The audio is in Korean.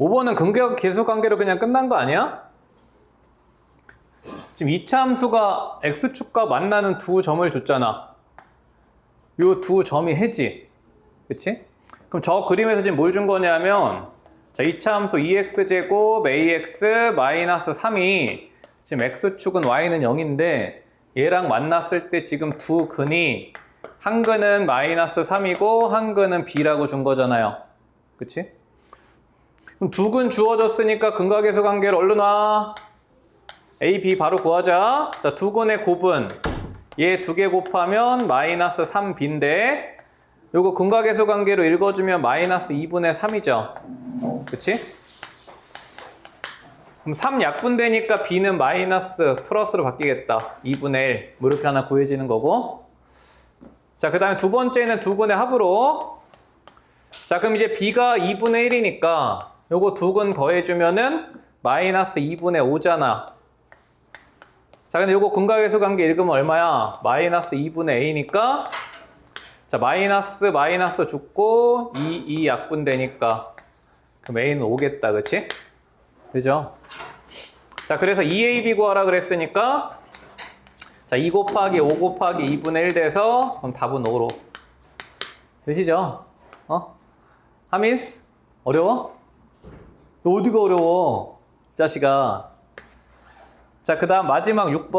5번은 근격 계수 관계로 그냥 끝난 거 아니야? 지금 이차 함수가 x축과 만나는 두 점을 줬잖아. 요 두 점이 해지. 그치? 그럼 저 그림에서 지금 뭘 준 거냐면 자, 2차 함수 2x제곱 ax 마이너스 3이 지금 x축은 y는 0인데 얘랑 만났을 때 지금 두 근이 한 근은 마이너스 3이고 한 근은 b라고 준 거잖아요. 그치? 그럼 두근 주어졌으니까 근각에서 관계를 얼른 와. a, b 바로 구하자. 자, 두 근의 곱은 얘 두 개 곱하면 마이너스 3b인데 요거 근각에서 관계로 읽어주면 마이너스 2분의 3이죠. 그치? 그럼 3 약분되니까 b는 마이너스 플러스로 바뀌겠다. 2분의 1. 뭐 이렇게 하나 구해지는 거고. 자, 그 다음에 두 번째는 두 근의 합으로. 자, 그럼 이제 b가 2분의 1이니까 요거 두 근 더해주면은 마이너스 2분의 5잖아. 자, 근데 요거 근각에서 관계 읽으면 얼마야? 마이너스 2분의 a니까 자, 마이너스 마이너스 죽고 2, 2 약분되니까 그럼 a는 5겠다. 그치? 그죠? 자, 그래서 2ab 구하라 그랬으니까 자, 2 곱하기 5 곱하기 2분의 1 돼서 그럼 답은 5로 되시죠? 어? 하민스? 어려워? 어디가 어려워? 자식아. 자, 그 다음 마지막 6번.